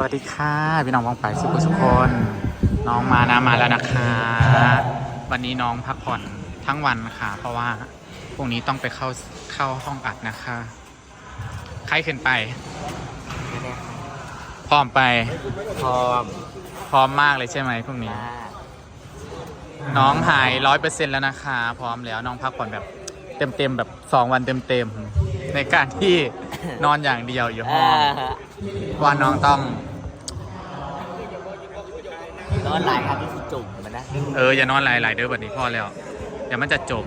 สวัสดีค่ะพี่น้องวองไปสุขทุกคน น้องมานะมาแล้วนะคะ วันนี้น้องพักผ่อนทั้งวันค่ะ เพราะว่าพรุ่งนี้ต้องไปเข้าเข้าห้องอัดนะคะ ใครขึ้นไป พร้อมไป พร้อม พร้อมมากเลยใช่ไหมพรุ่งนี้จ้าน้องหายร้อยเปอร์เซ็นต์แล้วนะคะ พร้อมแล้วน้องพักผ่อนแบบเต็มๆแบบสองวันเต็มๆในการที่นอนอย่างเดียวอยู่เอห้องอว่าน้องต้อง นอนหลายครั้งที่สิจุ่มมันนะเอออย่านอนหลายๆเด้อบัดนี้พ่อแล้วเดี๋ยวมันจะจม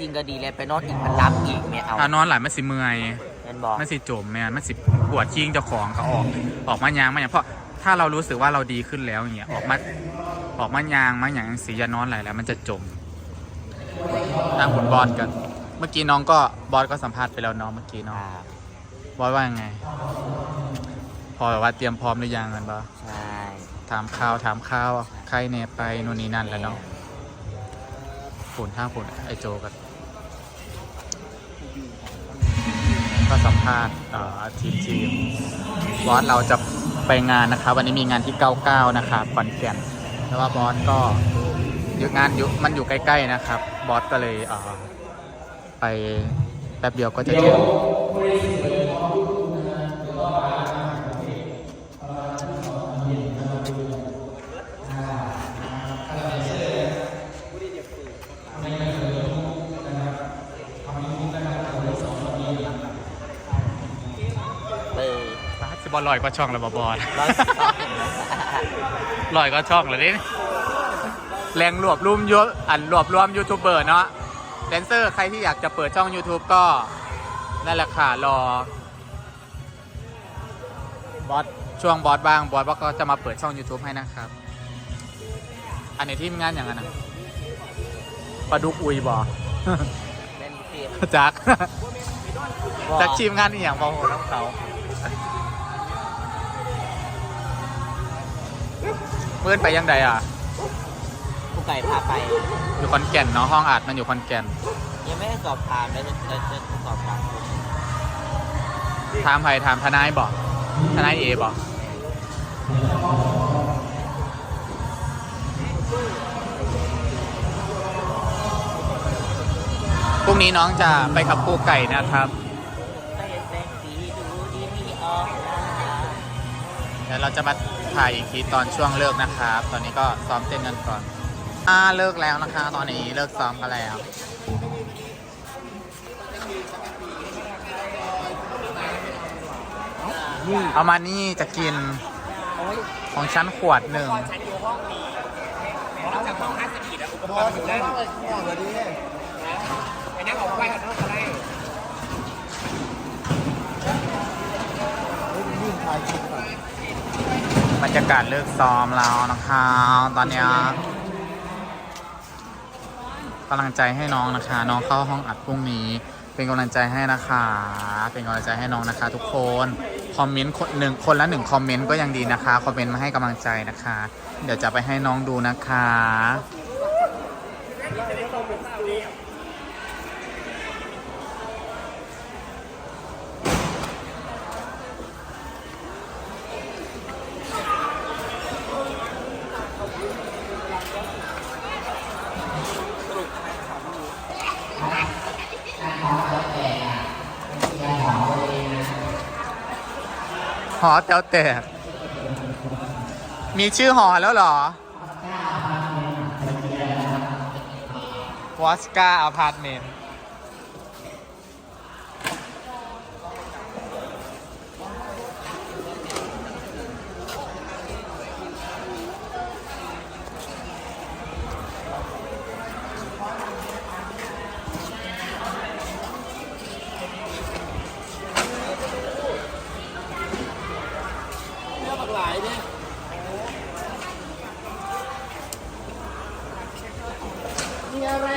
จริงก็ดีเลยไปนอนอีกมันรับอีกไม่เอาถ้านอนหลายมันสิเมื่อยเงินบอกมันสิจมแม่นมันสิปวดชิงเจ้าของก็ออกออกมายางมาอย่างเพราะถ้าเรารู้สึกว่าเราดีขึ้นแล้วอย่างเงี้ยออกมาออกมายางมาอย่างสีอย่านอนหลายแล้ว มันจะจมทางผลบอลกัน เมื่อกี้น้องก็บอสก็สัมภาษณ์ไปแล้วน้องเมื่อกี้น้องอ่าบอสว่ายังไง พอแบบว่าเตรียมพร้อมหรือยังกันปะใช่ ถามข่าวถามข่าวใครเนไปนู่นนี่นั่นแล้วเนาะผลทางผลไอโจกันก็สัมภาษณ์เอ่อทีมทีมบอสเราจะไปงานนะครับ วันนี้มีงานที่ 99 นะครับขอนแก่นแล้วว่าบอสก็ยู่งานยู่มันอยู่ใกล้ ๆ นะครับ บอสก็เลยเอ่อไปแป๊บเดียวก็จะถึง บาสบอลลอยก็ช่องแล้วบอบอสร้อยสองลอยก็ช่องเลยนี่แรงรวบรวมยศอันรวบรวมยูทูบเบอร์เนาะแดนเซอร์ใครที่อยากจะเปิดช่อง YouTube ก็นั่นแหละค่ะรอบอสช่วงบอสบ้างบอสว่าก็จะมาเปิดช่อง YouTube ให้นะครับ อันนี้ที่งานอย่างนั้นนะปลาดุกอุยบอเล่นเกมจักบอกจักทีมงานนี่อย่างบอโหน้องเขา เมื่อนไปยังใดอะผู้ไก่พาไปอยู่ขอนแก่นเนาะห้องอัดมันอยู่ขอนแก่นยังไม่ได้สอบถามเลยจะจะจะสอบถามคุณถามใครถามทนายบอกทนายเอบอกพรุ่งนี้น้องจะไปขับคู่ไก่นะครับ ดี๋ยวเราจะมาถ่ายอีกทีตอนช่วงเลิกนะครับ ตอนนี้ก็ซ้อมเต้นกันก่อนอ่าเลิกแล้วนะคะ ตอนนี้เลิกซ้อมกันแล้วเอามานี่จะกินของชั้นขวดหนึ่งจากห้องห้าสิบอะอุปกรณ์อยู่นั่นไอ้นั่นออกไปหันนอกอะไร บรรยากาศเลิกซ้อมแล้วนะคะตอนนี้กำลังใจให้น้องนะคะ น้องเข้าห้องอัดพรุ่งนี้ เป็นกำลังใจให้นะคะ เป็นกำลังใจให้น้องนะคะ ทุกคนคอมเมนต์คนหนึ่งคนละหนึ่งคอมเมนต์ก็ยังดีนะคะคอมเมนต์มาให้กำลังใจนะคะ เดี๋ยวจะไปให้น้องดูนะคะ หอแต๋วแตกมีชื่อหอแล้วเหรอวอสกาอพาร์ตเมนต์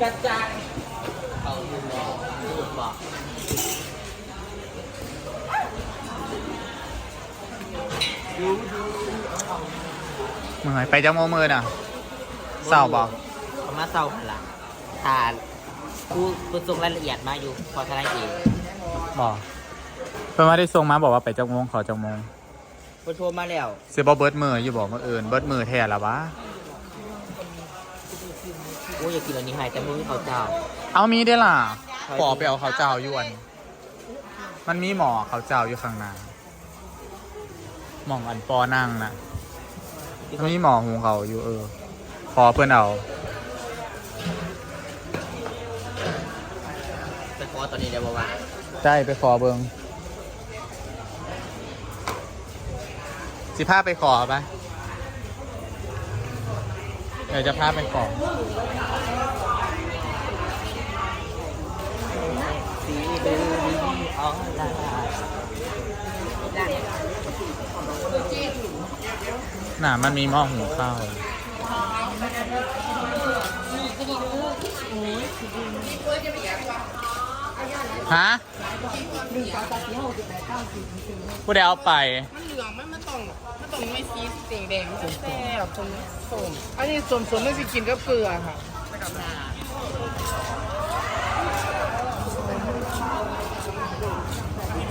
กระจายเอาอยู่เนาะพูดบอกมือไปจังโมมือน่ะเศร้าบอกเขามาเศร้าหันละทานผู้ผู้ทรงรายละเอียดมาอยู่พอทนายเองบอกเพื่อนว่าได้ส่งมาบอกว่าไปจังโมงเขาจังโมงเพิ่นโทรมาแล้วเสียบอเบิร์ดมืออยู่บอกมื่ออื่นเบิร์ดมือแทนละวะ โอ้ยอยากกินอันนี้ให้แต่มึงเขาเจ้า เอามีได้ล่ะใช่ขอไปเอาเขาเจ้าอยวนมันมีหมอเขาเจ้าอยู่ข้างหน้าหมองอันปอนั่งนะมันมีหมอหูเขาอยู่เออ ขอเพื่อนเอา ไปขอตอนนี้ได้บ่ว่าได้ไปขอเบิงสิพาไปขอปะเดี๋ยวจะพาไปขอ สีดู ออนไลน์น่ะมันมีหม้อหุงข้าวฮะผู้ใดเอาไป มันเหลืองมันมันต้องมันต้องไม่ซีสีแดงแซ่บสมส้มอันนี้ส้มส้มไม่สิกินกับเกลือค่ะ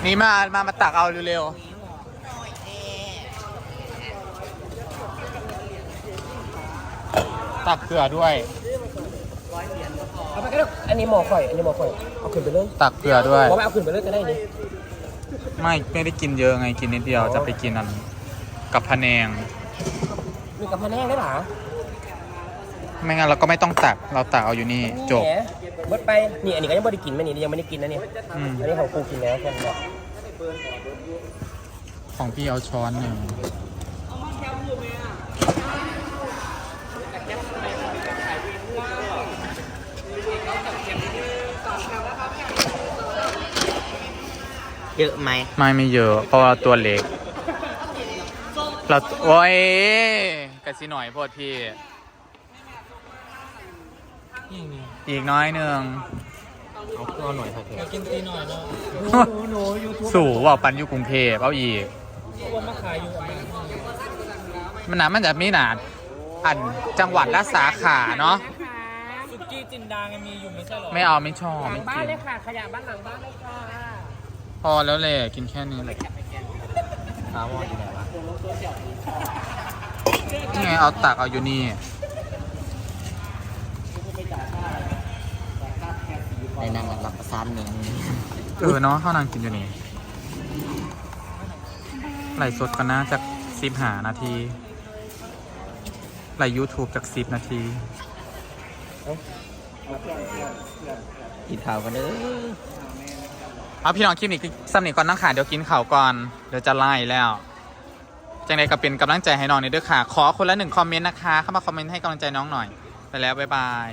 นี่มา มา มาตักเอาเร็วๆ ตักเกลือด้วย เอาไปก็ได้อันนี้หมอข่อย อันนี้หมอข่อย เอาขึ้นไปเลยตักเกลือด้วยหมอไม่เอาขึ้นไปเลยก็ได้นี่ไม่ ไม่ได้กินเยอะไง กินนิดเดียว จะไปกินอันกับพะแนง มีกับพะแนงได้หรอ ไม่งั้นเราก็ไม่ต้องตักเราตักเอาอยู่นี่จบแหมเบิดไป นี่อันนี้ก็ยังไม่ได้กินไหมนี่ยังไม่ได้กินนะนี่อืม อันนี้ของกูกินแล้วแค่นั้นแหละของพี่เอาช้อนหนึ่งเยอะไหมไม่ไม่เยอะ เพราะว่าตัวเล็ก เราโอ้ยกะสิหน่อยโพดพี่ อีกน้อยหนึ่งเอาเพื่อหน่อยค่ะเถอะกินตีหน่อยเนาะหนูยูทูบสู่ว่าปันอยู่กรุงเทพเอาอีกวนมาขายอยู่อันนี้มันนะมันจะมีหนาอันจังหวัดละสาขาเนาะสุกี้จินดาไงมีอยู่ไม่ใช่หรอไม่เอาไม่ชอบหลัไม่งบ้ากินนเลยค่ะ ขยะบ้านหลังบ้านเลยค่ะพอแล้วแหละกินแค่นี้แหละถามว่าอยู่ไหนวะนี่ไงเอาตักเอาอยู่นี่ ในนางรับประทานหนึ่งเออเนาะข้าวนางกินอยู่นี่ไหลฟ์สดกันนะจากสิบหานาทีไหลยูทูบจากสิบนาทีกินข้าวกันเด้อเอาพี่น้องคลิปนี้สำเนีก่อนนั่งขาเดี๋ยวกินข่าวก่อน เดี๋ยวจะไล่แล้ว จังใดก็เป็นกำลังใจให้น้องนี่ด้วยค่ะ ขอคนละหนึ่งคอมเมนต์นะคะ เข้ามาคอมเมนต์ให้กำลังใจน้องหน่อย ไปแล้ว บ๊ายบาย